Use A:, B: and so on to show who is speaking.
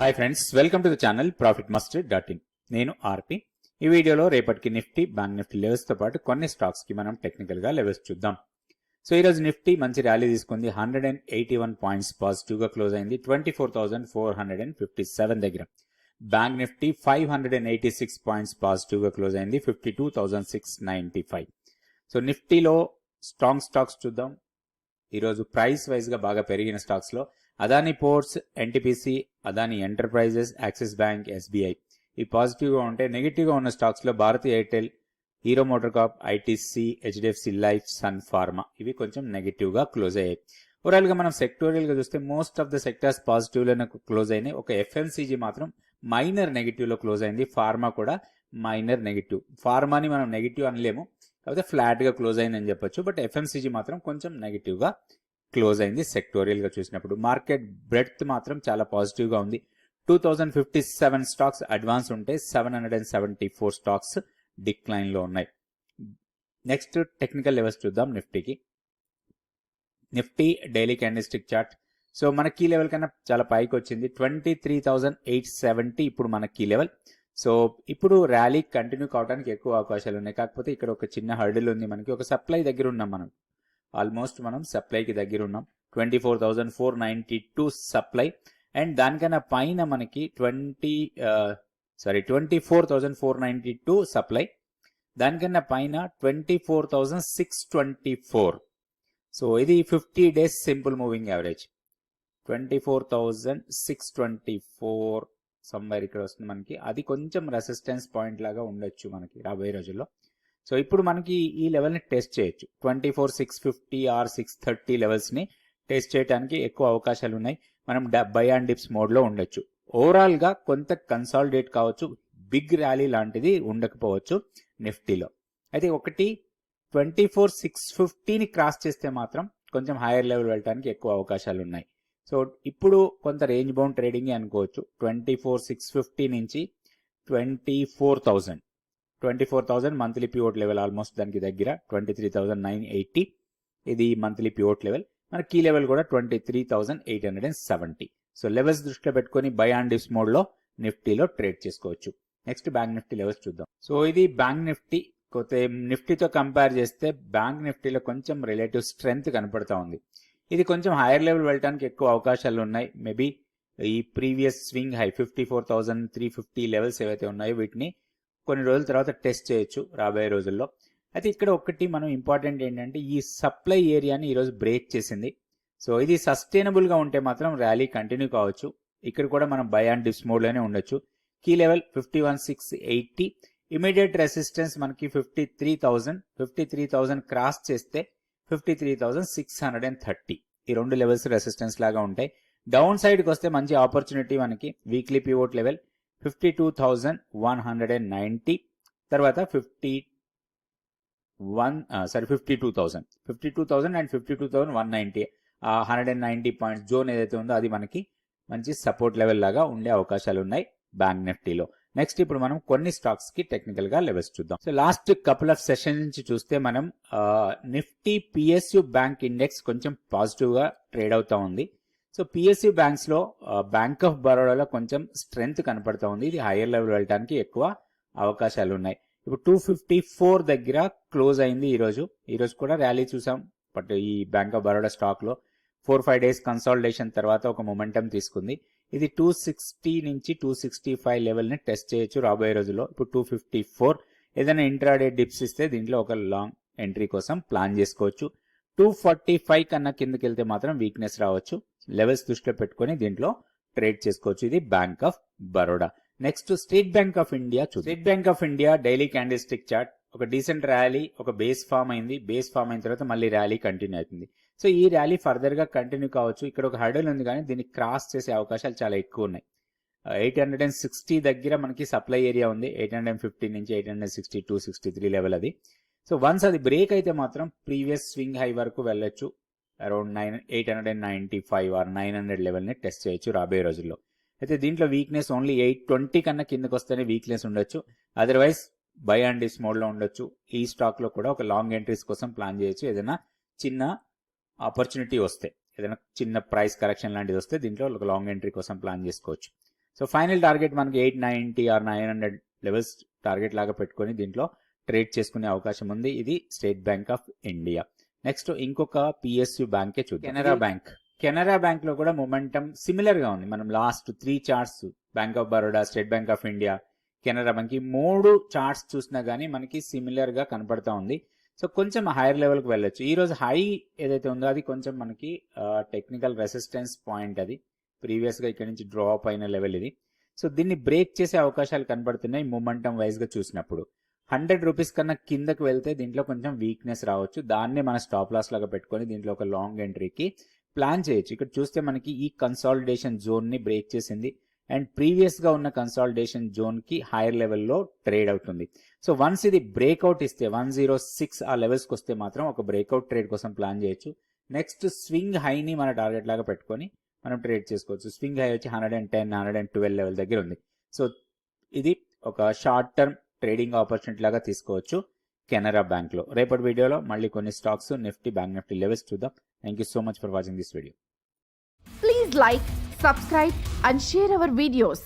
A: Hi friends welcome to the channel profit master dot in నేను RP. ఈ వీడియోలో రేపటికి నిఫ్టీ బ్యాంక్ నిఫ్టీ లెవెల్స్తో పాటు కొన్ని స్టాక్స్కి మనం టెక్నికల్గా లెవెల్స్ చూద్దాం. సో ఈ రోజు నిఫ్టీ మంచి ర్యాలీ తీసుకుంది. Hundred and eighty one points పాజిటివ్గా క్లోజ్ అయింది. Twenty four thousand four hundred and fifty seven దగ్గర. Bank Nifty five hundred and eighty six points పాజిటివ్గా క్లోజ్ అయింది. Fifty two thousand six ninety five so నిఫ్టీలో strong stocks చూద్దాం. ఈరోజు price వైజ్గా బాగా పెరిగిన స్టాక్స్లో Adani Ports NTPC Adani Enterprises Axis Bank SBI ఈ పాజిటివ్గా ఉంటే నెగిటివ్గా ఉన్న స్టాక్స్లో Bharti Airtel Hero MotoCorp ITC HDFC Life Sun Pharma. ఇవి కొంచెం నెగిటివ్గా క్లోజ్ అయ్యాయి. ఓవరాల్గా మనం సెక్టోరియల్గా చూస్తే మోస్ట్ ఆఫ్ ద సెక్టర్స్ పాజిటివ్లోనే క్లోజ్ అయినాయి. ఒక ఎఫ్ఎంసీజీ మాత్రం మైనర్ నెగిటివ్లో క్లోజ్ అయింది. ఫార్మా కూడా మైనర్ నెగిటివ్. ఫార్మాని మనం నెగిటివ్ అనలేము. కాకపోతే ఫ్లాట్గా క్లోజ్ అయిందని చెప్పొచ్చు. బట్ ఎఫ్ఎంసీజీ మాత్రం కొంచెం నెగిటివ్గా క్లోజ్ అయింది సెక్టోరియల్గా చూసినప్పుడు. మార్కెట్ బ్రెడ్త్ మాత్రం చాలా పాజిటివ్గా ఉంది. Two thousand fifty seven stocks advance ఉంటే seven hundred and seventy four stocks డిక్లైన్లో ఉన్నాయి. నెక్స్ట్ టెక్నికల్ లెవెల్స్ చూద్దాం నిఫ్టీకి Nifty daily candlestick chart so మన కీ లెవెల్ కన్నా చాలా పైకి వచ్చింది. Twenty three thousand eight seventy ఇప్పుడు మన కీ లెవెల్ సో ఇప్పుడు ర్యాలీ కంటిన్యూ కావడానికి ఎక్కువ అవకాశాలు ఉన్నాయి. కాకపోతే ఇక్కడ ఒక చిన్న హర్డిల్ ఉంది మనకి. ఒక సప్లై దగ్గర ఉన్నాం మనం. ఆల్మోస్ట్ మనం సప్లైకి దగ్గర ఉన్నాం. Twenty four thousand four ninety two supply. And దానికన్నా పైన మనకి twenty sorry twenty four thousand four ninety two supply. దానికన్నా పైన twenty four thousand six twenty four. So ఇది fifty days simple moving average. Twenty four thousand six twenty four somewhere ఇక్కడ వస్తుంది మనకి. అది కొంచెం రెసిస్టెన్స్ పాయింట్ లాగా ఉండొచ్చు మనకి రాబోయే రోజుల్లో. సో ఇప్పుడు మనకి ఈ లెవెల్ని టెస్ట్ చేయొచ్చు. Twenty four six fifty or six thirty లెవెల్స్ని టెస్ట్ చేయడానికి ఎక్కువ అవకాశాలు ఉన్నాయి. మనం బై అండ్ డిప్స్ మోడ్లో ఉండొచ్చు. ఓవరాల్గా కొంత కన్సాలిడేట్ కావచ్చు. బిగ్ ర్యాలీ లాంటిది ఉండకపోవచ్చు నిఫ్టీలో. అయితే ఒకటి ట్వంటీ ఫోర్ సిక్స్ ఫిఫ్టీని క్రాస్ చేస్తే మాత్రం కొంచెం హైయర్ లెవెల్ వెళ్ళడానికి ఎక్కువ అవకాశాలు ఉన్నాయి. సో ఇప్పుడు కొంత రేంజ్ బౌండ్ ట్రేడింగ్ అనుకోవచ్చు. ట్వంటీ ఫోర్ సిక్స్ ఫిఫ్టీ నుంచి twenty four thousand. Twenty four thousand monthly pivot level almost దానికి దగ్గర twenty three thousand nine eighty ఇది మంత్లీ పివోట్ లెవెల్ మన కీ లెవెల్ కూడా twenty three thousand eight hundred and seventy so levels దృష్టిలో పెట్టుకొని buy and dips మోడ్లో నిఫ్టీలో trade చేసుకోవచ్చు. నెక్స్ట్ బ్యాంక్ నిఫ్టీ లెవెల్స్ చూద్దాం. సో ఇది బ్యాంక్ నిఫ్టీ కొత్త నిఫ్టీతో కంపేర్ చేస్తే బ్యాంక్ నిఫ్టీలో కొంచెం రిలేటివ్ స్ట్రెంగ్త్ కనపడతా ఉంది. ఇది కొంచెం హైయర్ లెవెల్ వెళ్ళడానికి ఎక్కువ అవకాశాలు ఉన్నాయి. మేబీ ఈ previous swing high fifty four thousand three fifty levels ఏవైతే ఉన్నాయో వీటిని కొన్ని రోజుల తర్వాత టెస్ట్ చేయొచ్చు రాబోయే రోజుల్లో. అయితే ఇక్కడ ఒకటి మనం ఇంపార్టెంట్ ఏంటంటే ఈ సప్లై ఏరియాని ఈరోజు బ్రేక్ చేసింది. సో ఇది సస్టైనబుల్గా ఉంటే మాత్రం ర్యాలీ కంటిన్యూ కావచ్చు. ఇక్కడ కూడా మనం బై అండ్ డిప్స్ మోడ్లోనే ఉండొచ్చు. Key level fifty one six eighty. Immediate resistance మనకి fifty three thousand fifty three thousand cross చేస్తే fifty three thousand six hundred and thirty. ఈ రెండు లెవెల్స్ రెసిస్టెన్స్ లాగా ఉంటాయి. డౌన్ సైడ్కి వస్తే మంచి ఆపర్చునిటీ మనకి. Weekly pivot level. Fifty two thousand one hundred and ninety తర్వాత fifty one sorry fifty two thousand fifty two thousand and fifty two thousand one ninety hundred and ninety point zone ఏదైతే ఉందో అది మనకి మంచి support level లాగా ఉండే అవకాశాలు ఉన్నాయి బ్యాంక్ నిఫ్టీలో నెక్స్ట్ ఇప్పుడు మనం కొన్ని స్టాక్స్కి టెక్నికల్గా లెవెల్స్ చూద్దాం. So last couple of session నుంచి చూస్తే మనం నిఫ్టీ పిఎస్యు బ్యాంక్ ఇండెక్స్ కొంచెం పాజిటివ్గా ట్రేడ్ అవుతా ఉంది. సో పిఎస్యు బ్యాంక్స్లో బ్యాంక్ ఆఫ్ బరోడాలో కొంచెం స్ట్రెంగ్త్ కనపడతా ఉంది. ఇది హైయర్ లెవెల్ వెళ్ళడానికి ఎక్కువ అవకాశాలు ఉన్నాయి ఇప్పుడు టూ ఫిఫ్టీ ఫోర్ దగ్గర క్లోజ్ అయింది ఈ రోజు ఈ రోజు కూడా ర్యాలీ చూసాం. బట్ ఈ బ్యాంక్ ఆఫ్ బరోడా స్టాక్లో ఫోర్ ఫైవ్ డేస్ కన్సాలిడేషన్ తర్వాత ఒక మొమెంటం తీసుకుంది. ఇది టూ సిక్స్టీ నుంచి టూ సిక్స్టీ ఫైవ్ లెవెల్ని టెస్ట్ చేయొచ్చు రాబోయే రోజుల్లో. ఇప్పుడు టూ ఫిఫ్టీ ఫోర్ ఏదైనా ఇంట్రాడే డిప్స్ ఇస్తే దీంట్లో ఒక లాంగ్ ఎంట్రీ కోసం ప్లాన్ చేసుకోవచ్చు. టూ ఫార్టీ ఫైవ్ కన్నా కిందకి వెళ్తే మాత్రం వీక్నెస్ రావచ్చు. లెవెల్స్ దృష్టిలో పెట్టుకొని దీంట్లో ట్రేడ్ చేసుకోవచ్చు. ఇది bank of Baroda next state bank of India state bank of India daily candlestick chart ఒక డీసెంట్ ర్యాలీ ఒక బేస్ ఫామ్ అయింది. బేస్ ఫామ్ అయిన తర్వాత మళ్ళీ ర్యాలీ కంటిన్యూ అవుతుంది. సో ఈ ర్యాలీ ఫర్దర్గా కంటిన్యూ కావచ్చు. ఇక్కడ ఒక హర్డల్ ఉంది కానీ దీన్ని క్రాస్ చేసే అవకాశాలు చాలా ఎక్కువ ఉన్నాయి. ఎయిట్ హండ్రెడ్ అండ్ సిక్స్టీ దగ్గర మనకి సప్లై ఏరియా ఉంది. ఎయిట్ హండ్రెడ్ అండ్ ఫిఫ్టీ నుంచి eight hundred sixty two sixty three level అది. సో వన్స్ అది బ్రేక్ అయితే మాత్రం ప్రీవియస్ స్వింగ్ హై వరకు వెళ్ళొచ్చు. Around nine eight hundred and ninety five or nine hundred లెవెల్ని టెస్ట్ చేయొచ్చు రాబోయే రోజుల్లో. అయితే దీంట్లో వీక్నెస్ ఓన్లీ ఎయిట్ ట్వంటీ కన్నా కిందకు వస్తేనే వీక్నెస్ ఉండొచ్చు. అదర్వైజ్ బై అండ్ డిస్ మోడ్లో ఉండొచ్చు. ఈ స్టాక్లో కూడా ఒక లాంగ్ ఎంట్రీస్ కోసం ప్లాన్ చేయొచ్చు. ఏదైనా చిన్న ఆపర్చునిటీ వస్తే ఏదైనా చిన్న ప్రైస్ కరెక్షన్ లాంటిది వస్తే దీంట్లో ఒక లాంగ్ ఎంట్రీ కోసం ప్లాన్ చేసుకోవచ్చు. సో ఫైనల్ టార్గెట్ మనకి eight ninety or nine hundred levels target లాగా పెట్టుకొని దీంట్లో ట్రేడ్ చేసుకునే అవకాశం ఉంది. ఇది state bank of India next ఇంకొక పిఎస్యు బ్యాంకే చూద్దాం. కెనరా బ్యాంక్. కెనరా బ్యాంక్లో కూడా మొమెంటం సిమిలర్గా ఉంది. మనం last three charts bank of Baroda state bank of India Canara bank ఈ మూడు చార్ట్స్ చూసినా గానీ మనకి సిమిలర్గా కనపడతా ఉంది. సో కొంచెం హైయర్ లెవెల్కి వెళ్ళొచ్చు. ఈ రోజు హై ఏదైతే ఉందో అది కొంచెం మనకి టెక్నికల్ రెసిస్టెన్స్ పాయింట్ అది. ప్రీవియస్గా ఇక్కడ నుంచి డ్రాప్ అయిన లెవెల్ ఇది. సో దీన్ని బ్రేక్ చేసే అవకాశాలు కనబడుతున్నాయి మొమెంటం వైజ్గా చూసినప్పుడు. హండ్రెడ్ రూపీస్ కన్నా కిందకు వెళ్తే దీంట్లో కొంచెం వీక్నెస్ రావచ్చు. దాన్నే మన స్టాప్ లాస్ లాగా పెట్టుకొని దీంట్లో ఒక లాంగ్ ఎంట్రీకి ప్లాన్ చేయొచ్చు. ఇక్కడ చూస్తే మనకి ఈ కన్సాలిడేషన్ జోన్ని బ్రేక్ చేసింది. అండ్ ప్రీవియస్గా ఉన్న కన్సాలిడేషన్ జోన్కి హైయర్ లెవెల్లో ట్రేడ్ అవుతుంది. సో వన్స్ ఇది బ్రేక్అవుట్ ఇస్తే వన్ జీరో సిక్స్ ఆ లెవెల్స్కి వస్తే మాత్రం ఒక బ్రేక్అవుట్ ట్రేడ్ కోసం ప్లాన్ చేయొచ్చు. నెక్స్ట్ స్వింగ్ హైని మన టార్గెట్ లాగా పెట్టుకొని మనం ట్రేడ్ చేసుకోవచ్చు. స్వింగ్ హై వచ్చి hundred and ten hundred and twelve level దగ్గర ఉంది. సో ఇది ఒక షార్ట్ టర్మ్ ట్రేడింగ్ ఆపర్చునిటీ లాగా తీసుకోవచ్చు కెనరా బ్యాంక్లో రేపటి వీడియోలో మళ్ళీ కొన్ని stocks Nifty bank Nifty levels చూద్దాం. Thank you so much for watching this video
B: please like subscribe and share our videos